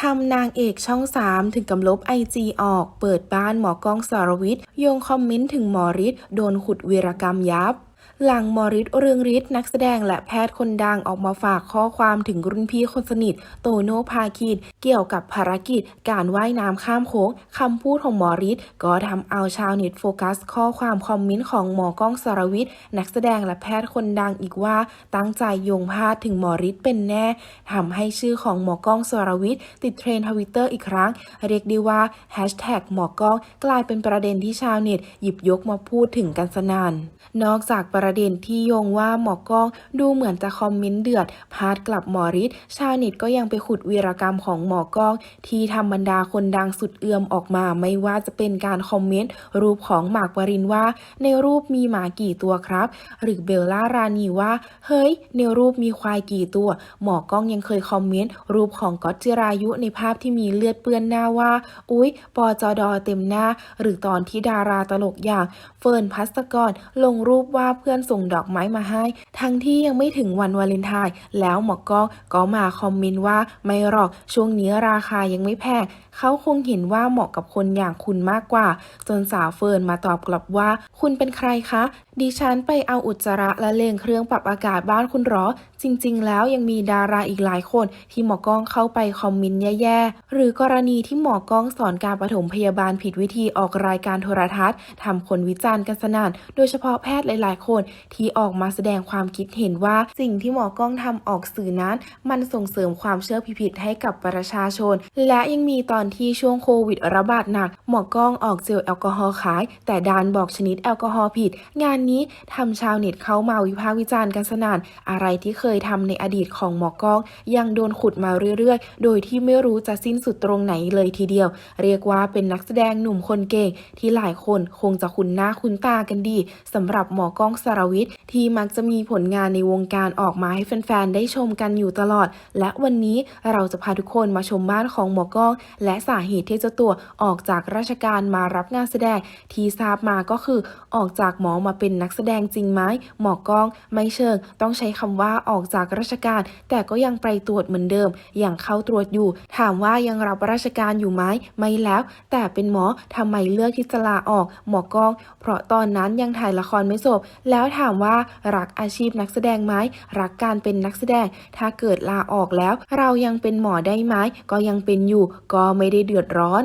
ทำนางเอกช่อง 3 ถึงกำลบไอจีออก เปิดบ้านหมอกล้องสารวิทย์โยงคอมเมนต์ถึงหมอฤทธิ์โดนขุดวีรกรรมยับ หลังมอฤทธิ์เรืองฤทธิ์นักแสดงและแพทย์คนดังออกมาฝากข้อความถึงรุ่นพี่คนสนิท โตโน่พาคินเกี่ยวกับภารกิจ การว่ายน้ำข้ามโค้งคำพูดของมอฤทธิ์ก็ทำเอาชาวเน็ตโฟกัส ข้อความคอมเมนต์ของหมอก้องสรวิทย์นักแสดงและแพทย์คนดังอีกว่า ตั้งใจโยงพาดถึงมอฤทธิ์เป็นแน่ทำให้ชื่อของหมอก้องสรวิทย์ติดเทรนด์ทวิตเตอร์อีกครั้ง เรียกได้ว่าแฮชแท็กหมอก้องกลายเป็นประเด็นที่ชาวเน็ตหยิบยกมาพูดถึงกันสนานนอกจากประเด็นที่โยงว่าหมอกล้องดูเหมือนจะคอมเมนต์เดือด พาดกลับหมอฤทธิ์ชาวเน็ตก็ยังไปขุดวีรกรรมของหมอกล้อง ที่ทำบรรดาคนดังสุดเอื้อมออกมา ไม่ว่าจะเป็นการคอมเมนต์ รูปของหมากปรินว่า ในรูปมีหมากี่ตัวครับ หรือเบลล่ารานีว่า เฮ้ย ในรูปมีควายกี่ตัว หมอกล้องยังเคยคอมเมนต์ รูปของก๊อตจิรายุในภาพที่มีเลือดเปื้อนหน้าว่า อุ๊ยปอจอดอเต็มหน้า หรือตอนที่ดาราตลกอย่างเฟิร์นพัสกรลงรูปว่าเพื่อนส่งดอกไม้มาให้ ทั้งที่ยังไม่ถึงวันวาเลนไทน์แล้วหมอกล้องก็มาคอมเมนต์ว่าไม่หรอกช่วงนี้ราคายังไม่แพงเขาคงเห็นว่าเหมาะกับคนอย่างคุณมากกว่า จนสาวเฟิร์นมาตอบกลับว่า คุณเป็นใครคะ ดิฉันไปเอาอุจจาระและเลงเครื่องปรับอากาศบ้านคุณหรอ จริง ๆ แล้วยังมีดาราอีกหลายคน ที่หมอกล้องเข้าไปคอมเมนต์แย่ๆ หรือกรณีที่หมอกล้องสอนการปฐมพยาบาลผิดวิธีออกรายการโทรทัศน์ทำคนวิจารณ์กันสนั่นโดยเฉพาะแพทย์หลายๆคนที่ออกมาแสดงความคิดเห็นว่าสิ่งที่หมอกล้องทำออกสื่อนั้น มันส่งเสริมความเชื่อผิดๆให้กับประชาชน และยังมีตอนที่ช่วงโควิดระบาดหนัก หมอกล้องออกเจลแอลกอฮอล์ขาย แต่ดานบอกชนิดแอลกอฮอล์ผิด งานนี้ทำชาวเน็ตเข้ามาวิพากษ์วิจารณ์กันสนั่นอะไรที่เคยทำในอดีตของหมอกล้อง ยังโดนขุดมาเรื่อยๆ โดยที่ไม่รู้จะสิ้นสุดตรงไหนเลยทีเดียว เรียกว่าเป็นนักแสดงหนุ่มคนเก่งที่หลายคนคงจะคุ้นหน้าคุ้นตากันดีสำหรับหมอกล้องสรวิทย์ที่มักจะมีผลงานในวงการออกมาให้แฟนๆ ได้ชมกันอยู่ตลอด และวันนี้เราจะพาทุกคนมาชมบ้านของหมอกล้อง และสาเหตุที่เจ้าตัวออกจากราชการมารับงานแสดง ที่ทราบมาก็คือออกจากหมอมาเป็นนักแสดงจริงไหมหมอกล้องไม่เชิง ต้องใช้คำว่าออกจากราชการ แต่ก็ยังไปตรวจเหมือนเดิม อย่างเข้าตรวจอยู่ ถามว่ายังรับราชการอยู่ไหมไม่แล้ว แต่เป็นหมอทำไมเลือกที่จะลาออกหมอกล้อง เพราะตอนนั้นยังถ่ายละครไม่จบแล้วถามว่ารักอาชีพนักแสดงไหมรักการเป็นนักแสดง ถ้าเกิดลาออกแล้ว เรายังเป็นหมอได้ไหมก็ยังเป็นอยู่ ก็ไม่ได้เดือดร้อน